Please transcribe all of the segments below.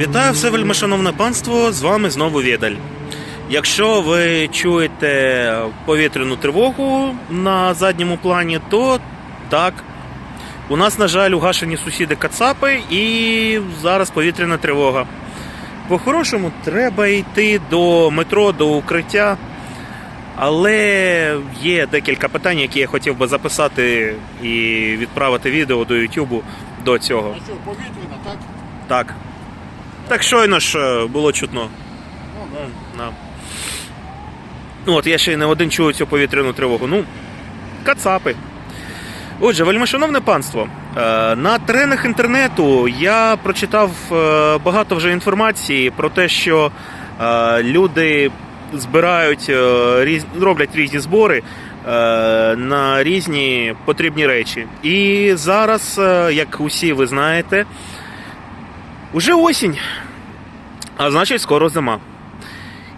Вітаю все вельмишановне панство, з вами знову Відаль. Якщо ви чуєте повітряну тривогу на задньому плані, то так. У нас, на жаль, угашені сусіди Кацапи і зараз повітряна тривога. По-хорошому, треба йти до метро, до укриття. Але є декілька питань, які я хотів би записати і відправити відео до Ютубу до цього. А що, повітряна, так? Так. Так щойно ж е, було чутно. Ну, да. Ну, от я ще й не один чую цю повітряну тривогу. Ну, кацапи. Отже, вельмишановне панство. е, На теренах інтернету я прочитав е, багато вже інформації про те, що люди збирають, роблять різні збори на різні потрібні речі. І зараз, як усі ви знаєте, уже осінь, а значить скоро зима.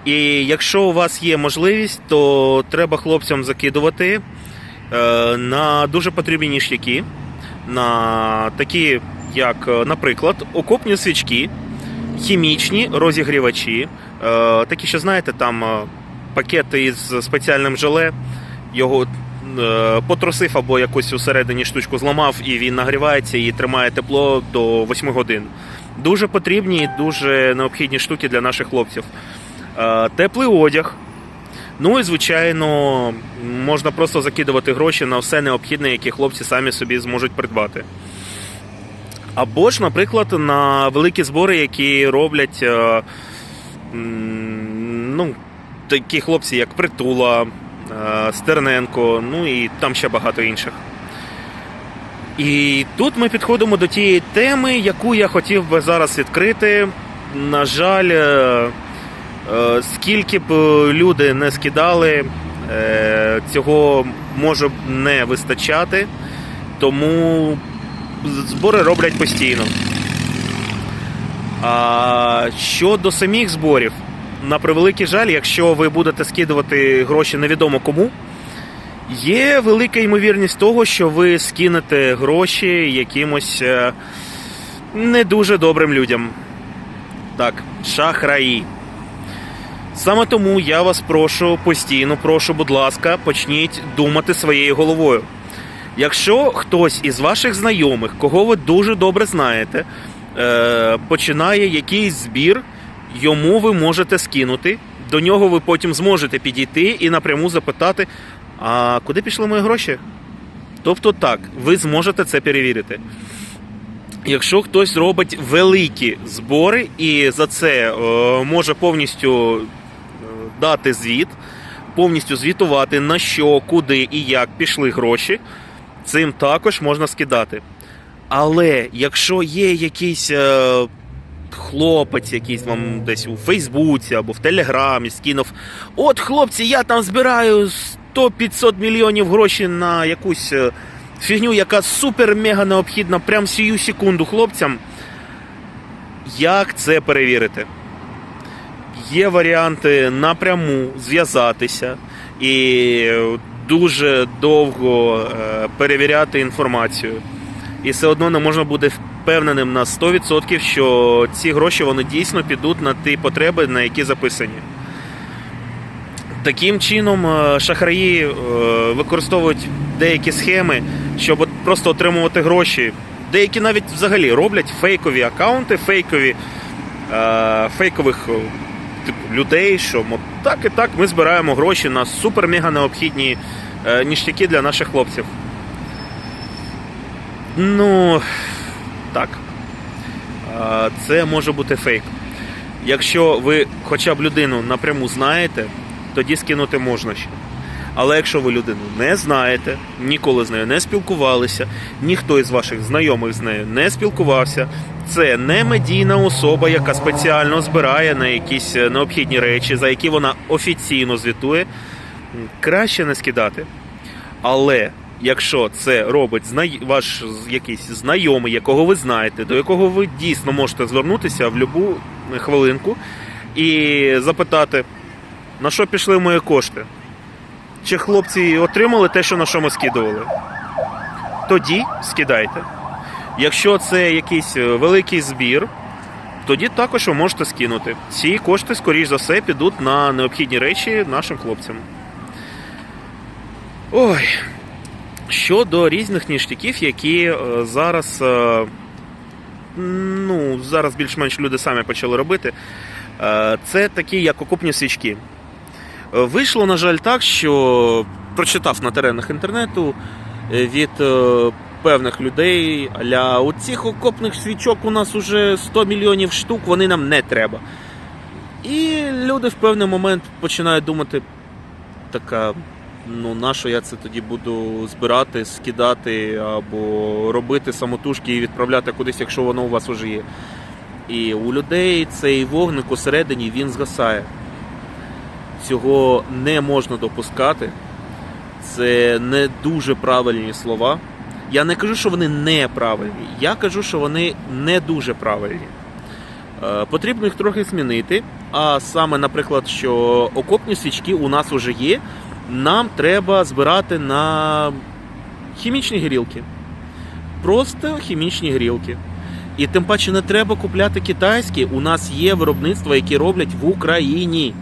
І якщо у вас є можливість, то треба хлопцям закидувати е, на дуже потрібні ніштяки, на такі, як, е, наприклад, окопні свічки, хімічні розігрівачі, е, такі, що знаєте, там пакети із спеціальним желе, його потрусив або якусь усередині штучку зламав, і він нагрівається і тримає тепло до 8 годин. Дуже потрібні і дуже необхідні штуки для наших хлопців. Е, Теплий одяг. Ну і звичайно, можна просто закидувати гроші на все необхідне, яке хлопці самі собі зможуть придбати. Або ж, наприклад, на великі збори, які роблять е, ну, такі хлопці, як Притула, е, Стерненко, ну і там ще багато інших. І тут ми підходимо до тієї теми, яку я хотів би зараз відкрити. На жаль, е, е, скільки б люди не скидали, е, цього може не вистачати, тому збори роблять постійно. А щодо самих зборів, на превеликий жаль, якщо ви будете скидувати гроші невідомо кому, Є велика ймовірність того, що ви скинете гроші якимось е, не дуже добрим людям. Так, шахраї. Саме тому я вас прошу постійно, прошу, будь ласка, почніть думати своєю головою. Якщо хтось із ваших знайомих, кого ви дуже добре знаєте, е, починає якийсь збір, йому ви можете скинути. До нього ви потім зможете підійти і напряму запитати, а куди пішли мої гроші? Тобто так, ви зможете це перевірити. Якщо хтось робить великі збори і за це е, може повністю е, дати звіт, повністю звітувати на що, куди і як пішли гроші, цим також можна скидати. Але якщо є якийсь е, хлопець, якийсь вам десь у Фейсбуці або в Телеграмі скинув, от хлопці, я там збираю 100-500 мільйонів грошей на якусь е, фігню, яка супер-мега необхідна прямо сію секунду хлопцям. Як це перевірити? Є варіанти напряму зв'язатися і дуже довго е, перевіряти інформацію. І все одно не можна бути впевненим на 100%, що ці гроші вони дійсно підуть на ті потреби, на які записані. Таким чином, е, шахраї е, використовують деякі схеми, щоб просто отримувати гроші. Деякі навіть взагалі роблять фейкові аккаунти, фейкові, е, фейкових типу, людей, що так і так ми збираємо гроші на супер-мега необхідні ніштяки для наших хлопців. Ну, так. Це може бути фейк. Якщо ви хоча б людину напряму знаєте, тоді скинути можна ще. Але якщо ви людину не знаєте, ніколи з нею не спілкувалися, ніхто із ваших знайомих з нею не спілкувався, це не медійна особа, яка спеціально збирає на якісь е, необхідні речі, за які вона офіційно звітує, краще не скидати. Але якщо це робить ваш якийсь знайомий, якого ви знаєте, до якого ви дійсно можете звернутися в будь-яку хвилинку і запитати, на що пішли мої кошти? Чи хлопці отримали те, що на що ми скидували? Тоді скидайте. Якщо це якийсь е, великий збір, тоді також ви можете скинути. Ці кошти, скоріш за все, підуть на необхідні речі нашим хлопцям. Ой. Щодо різних ніштяків, які е, зараз, е, ну, зараз більш-менш люди самі почали робити, е, це такі, як окупні свічки. Вийшло, на жаль, так, що прочитав на теренах інтернету від певних людей, аля у цих окопних свічок у нас уже 100 мільйонів штук, вони нам не треба. І люди в певний момент починають думати, така, ну нащо я це тоді буду збирати, скидати або робити самотужки і відправляти кудись, якщо воно у вас уже є. І у людей цей вогник усередині він згасає. Цього не можна допускати. Це не дуже правильні слова. Я не кажу, що вони неправильні. Я кажу, що вони не дуже правильні. Е, Потрібно їх трохи змінити. А саме, наприклад, що окопні свічки у нас вже є. Нам треба збирати на хімічні грілки. Просто хімічні грілки. І тим паче не треба купляти китайські. У нас є виробництва, які роблять в Україні.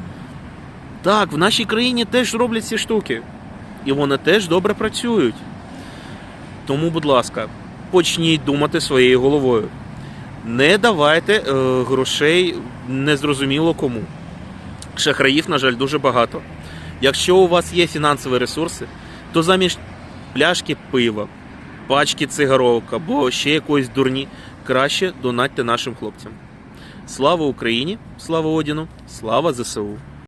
Так, в нашій країні теж роблять ці штуки. І вони теж добре працюють. Тому, будь ласка, почніть думати своєю головою. Не давайте е, грошей незрозуміло кому. Шахраїв, на жаль, дуже багато. Якщо у вас є фінансові ресурси, то замість пляшки пива, пачки цигарок або ще якоїсь дурні, краще донатьте нашим хлопцям. Слава Україні! Слава Одіну! Слава ЗСУ!